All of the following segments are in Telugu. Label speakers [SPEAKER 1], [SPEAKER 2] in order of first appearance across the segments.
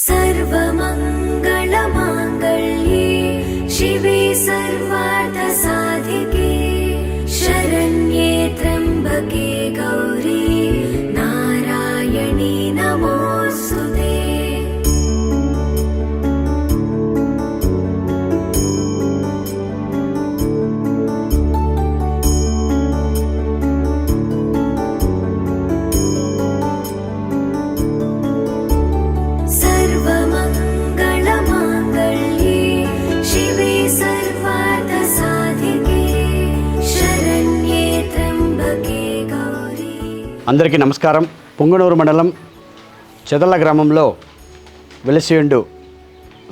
[SPEAKER 1] सर्वमङ्गलमाङ्गल्ये शिवे सर्वार्थसाधिके शरण्ये त्र्यम्बके
[SPEAKER 2] అందరికీ నమస్కారం. పుంగనూరు మండలం చెదల గ్రామంలో వెలసియుండు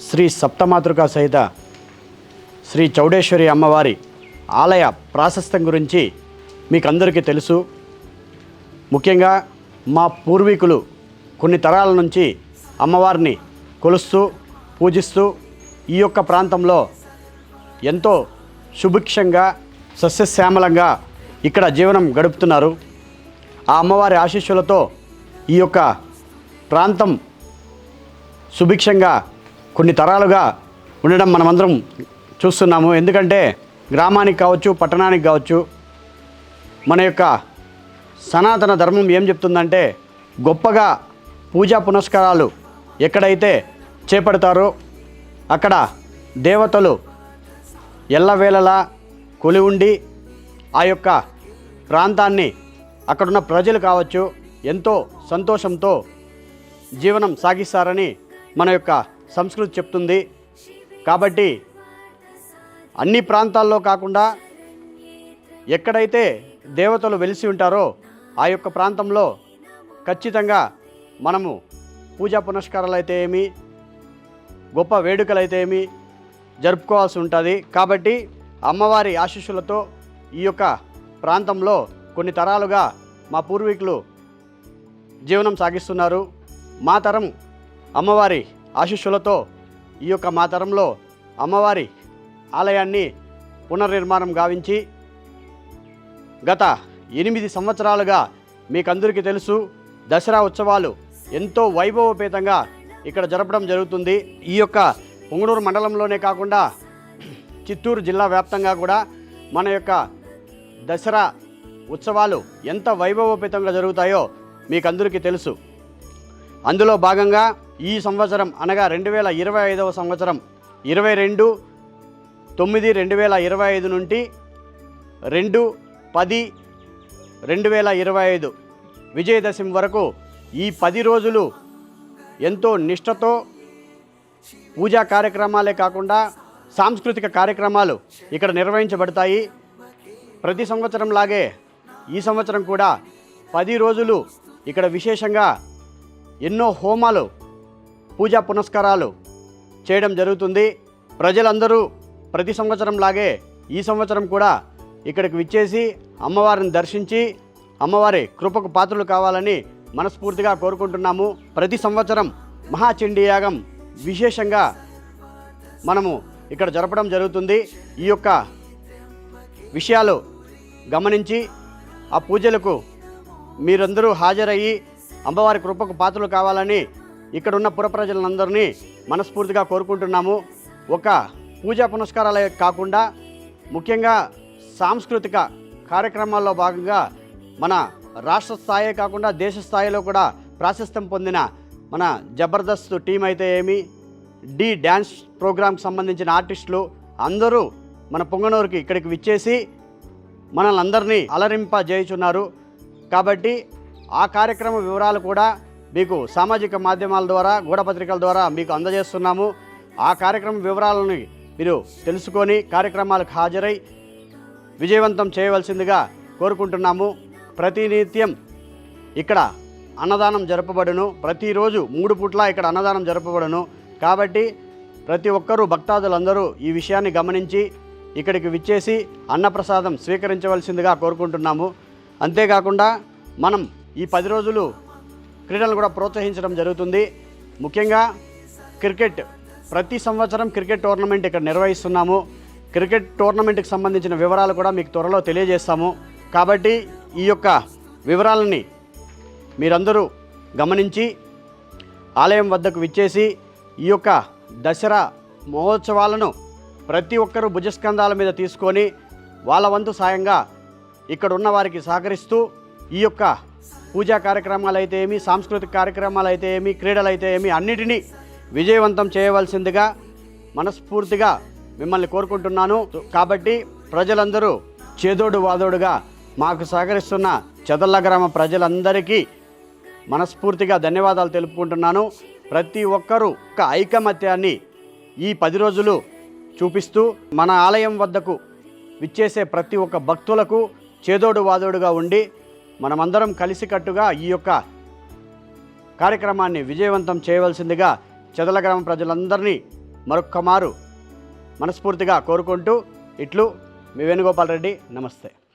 [SPEAKER 2] శ్రీ సప్తమాతృక సహిత శ్రీ చౌడేశ్వరి అమ్మవారి ఆలయ ప్రాశస్త్యం గురించి మీకు అందరికీ తెలుసు. ముఖ్యంగా మా పూర్వీకులు కొన్ని తరాల నుంచి అమ్మవారిని కొలుస్తూ పూజిస్తూ ఈ యొక్క ప్రాంతంలో ఎంతో సుభిక్షంగా సస్యశ్యామలంగా ఇక్కడ జీవనం గడుపుతున్నారు. ఆ అమ్మవారి ఆశీస్సులతో ఈ యొక్క ప్రాంతం సుభిక్షంగా కొన్ని తరాలుగా ఉండడం మనమందరం చూస్తున్నాము. ఎందుకంటే గ్రామానికి కావచ్చు పట్టణానికి కావచ్చు మన యొక్క సనాతన ధర్మం ఏం చెప్తుందంటే గొప్పగా పూజా పునస్కారాలు ఎక్కడైతే చేపడతారో అక్కడ దేవతలు ఎల్లవేళలా కొలి ఉండి ఆ యొక్క ప్రాంతాన్ని అక్కడున్న ప్రజలు కావచ్చు ఎంతో సంతోషంతో జీవనం సాగిస్తారని మన యొక్క సంస్కృతి చెప్తుంది. కాబట్టి అన్ని ప్రాంతాల్లో కాకుండా ఎక్కడైతే దేవతలు వెలిసి ఉంటారో ఆ యొక్క ప్రాంతంలో ఖచ్చితంగా మనము పూజా పునస్కారాలు అయితే ఏమి గొప్ప వేడుకలు అయితే ఏమి జరుపుకోవాల్సి ఉంటుంది. కాబట్టి అమ్మవారి ఆశీస్సులతో ఈ యొక్క ప్రాంతంలో కొన్ని తరాలుగా మా పూర్వీకులు జీవనం సాగిస్తున్నారు. మా తరం అమ్మవారి ఆశీస్సులతో ఈ యొక్క మా తరంలో అమ్మవారి ఆలయాన్ని పునర్నిర్మాణం గావించి గత ఎనిమిది సంవత్సరాలుగా మీకందరికీ తెలుసు దసరా ఉత్సవాలు ఎంతో వైభవపేతంగా ఇక్కడ జరపడం జరుగుతుంది. ఈ యొక్క పొంగనూరు మండలంలోనే కాకుండా చిత్తూరు జిల్లా వ్యాప్తంగా కూడా మన యొక్క దసరా ఉత్సవాలు ఎంత వైభవపేతంగా జరుగుతాయో మీకందరికీ తెలుసు. అందులో భాగంగా ఈ సంవత్సరం అనగా రెండు వేల ఇరవై ఐదవ సంవత్సరం ఇరవై రెండు తొమ్మిది రెండు వేల ఇరవై ఐదు నుండి రెండు పది రెండు వేల ఇరవై ఐదు విజయదశమి వరకు ఈ పది రోజులు ఎంతో నిష్ఠతో పూజా కార్యక్రమాలే కాకుండా సాంస్కృతిక కార్యక్రమాలు ఇక్కడ నిర్వహించబడతాయి. ప్రతి సంవత్సరం లాగే ఈ సంవత్సరం కూడా పది రోజులు ఇక్కడ విశేషంగా ఎన్నో హోమాలు పూజా పునస్కారాలు చేయడం జరుగుతుంది. ప్రజలందరూ ప్రతి సంవత్సరం లాగే ఈ సంవత్సరం కూడా ఇక్కడికి విచ్చేసి అమ్మవారిని దర్శించి అమ్మవారి కృపకు పాత్రలు కావాలని మనస్ఫూర్తిగా కోరుకుంటున్నాము. ప్రతి సంవత్సరం మహాచండీ యాగం విశేషంగా మనము ఇక్కడ జరపడం జరుగుతుంది. ఈ యొక్క విషయాలు గమనించి ఆ పూజలకు మీరందరూ హాజరయ్యి అమ్మవారి కృపకు పాత్రలు కావాలని ఇక్కడున్న పురప్రజలందరినీ మనస్ఫూర్తిగా కోరుకుంటున్నాము. ఒక పూజా పునస్కారాలే కాకుండా ముఖ్యంగా సాంస్కృతిక కార్యక్రమాల్లో భాగంగా మన రాష్ట్ర స్థాయి కాకుండా దేశ స్థాయిలో కూడా ప్రాశస్త్యం పొందిన మన జబర్దస్త్ టీం అయితే ఏమి డి డ్యాన్స్ ప్రోగ్రామ్కి సంబంధించిన ఆర్టిస్టులు అందరూ మన పొంగనూరుకి ఇక్కడికి విచ్చేసి మనల్ని అందరినీ అలరింపజేయుచున్నారు. కాబట్టి ఆ కార్యక్రమ వివరాలు కూడా మీకు సామాజిక మాధ్యమాల ద్వారా గూఢపత్రికల ద్వారా మీకు అందజేస్తున్నాము. ఆ కార్యక్రమ వివరాలని మీరు తెలుసుకొని కార్యక్రమాలకు హాజరై విజయవంతం చేయవలసిందిగా కోరుకుంటున్నాము. ప్రతినిత్యం ఇక్కడ అన్నదానం జరపబడును. ప్రతిరోజు మూడు పూట్ల ఇక్కడ అన్నదానం జరపబడును. కాబట్టి ప్రతి ఒక్కరూ భక్తాదులందరూ ఈ విషయాన్ని గమనించి ఇక్కడికి విచ్చేసి అన్నప్రసాదం స్వీకరించవలసిందిగా కోరుకుంటున్నాము. అంతేకాకుండా మనం ఈ పది రోజులు క్రీడలు కూడా ప్రోత్సహించడం జరుగుతుంది. ముఖ్యంగా క్రికెట్ ప్రతి సంవత్సరం క్రికెట్ టోర్నమెంట్ ఇక్కడ నిర్వహిస్తున్నాము. క్రికెట్ టోర్నమెంట్కి సంబంధించిన వివరాలు కూడా మీకు త్వరలో తెలియజేస్తాము. కాబట్టి ఈ యొక్క వివరాలని మీరందరూ గమనించి ఆలయం వద్దకు విచ్చేసి ఈ యొక్క దసరా మహోత్సవాలను ప్రతి ఒక్కరూ భుజస్కంధాల మీద తీసుకొని వాళ్ళ వంతు సాయంగా ఇక్కడ ఉన్న వారికి సహకరిస్తూ ఈ యొక్క పూజా కార్యక్రమాలు అయితే ఏమి సాంస్కృతిక కార్యక్రమాలు అయితే ఏమి క్రీడలు అయితే ఏమి అన్నిటినీ విజయవంతం చేయవలసిందిగా మనస్ఫూర్తిగా మిమ్మల్ని కోరుకుంటున్నాను. కాబట్టి ప్రజలందరూ చేదోడు వాదోడుగా మాకు సహకరిస్తున్న చెదల్ల గ్రామ ప్రజలందరికీ మనస్ఫూర్తిగా ధన్యవాదాలు తెలుపుకుంటున్నాను. ప్రతి ఒక్కరూ ఒక ఐకమత్యాన్ని ఈ పది రోజులు చూపిస్తూ మన ఆలయం వద్దకు విచ్చేసే ప్రతి ఒక్క భక్తులకు చేదోడు వాదోడుగా ఉండి మనమందరం కలిసికట్టుగా ఈ యొక్క కార్యక్రమాన్ని విజయవంతం చేయవలసిందిగా చెదల గ్రామ ప్రజలందరినీ మరొక్క మారు మనస్ఫూర్తిగా కోరుకుంటూ ఇట్లు మీ వేణుగోపాల్ రెడ్డి నమస్తే.